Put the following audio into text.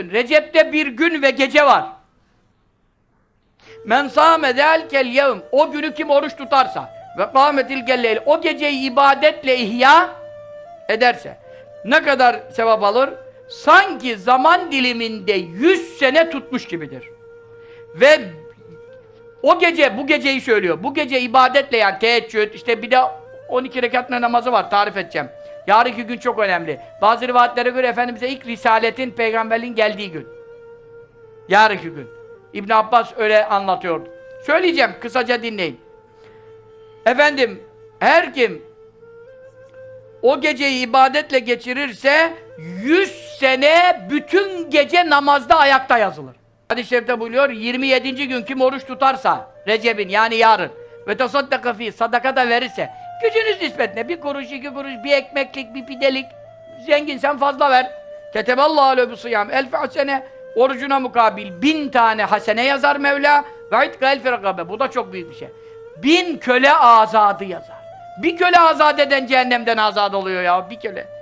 Recep'tün. Recep'te bir gün ve gece var. Men sâme zelkel yevm. O günü kim oruç tutarsa ve kâmetil gelleyl. O geceyi ibadetle ihya ederse ne kadar sevap alır? Sanki zaman diliminde yüz sene tutmuş gibidir. Ve o gece, bu geceyi söylüyor. Bu gece ibadetle yani teheccüd, işte bir de 12 rekat namazı var, tarif edeceğim. Yarınki gün çok önemli. Bazı rivayetlere göre Efendimiz'e ilk risaletin, peygamberliğin geldiği gün. Yarınki gün. İbn Abbas öyle anlatıyordu. Söyleyeceğim, kısaca dinleyin. Efendim, her kim o geceyi ibadetle geçirirse 100 sene bütün gece namazda ayakta yazılır. Hadis-i şerifte buyuruyor 27. gün kim oruç tutarsa Recep'in yani yarın ve tasaddaka fi sadaka da verirse gücünüz nispetine bir kuruş iki kuruş bir ekmeklik bir pidelik zenginsen fazla ver. Keteballahu aleyhi sıyam elfi hasene orucuna mukabil bin tane hasene yazar Mevla ve itka elfi rakabe bu da çok büyük bir şey. Bin köle azadı yazar. Bir köle azat eden cehennemden azad oluyor ya bir köle.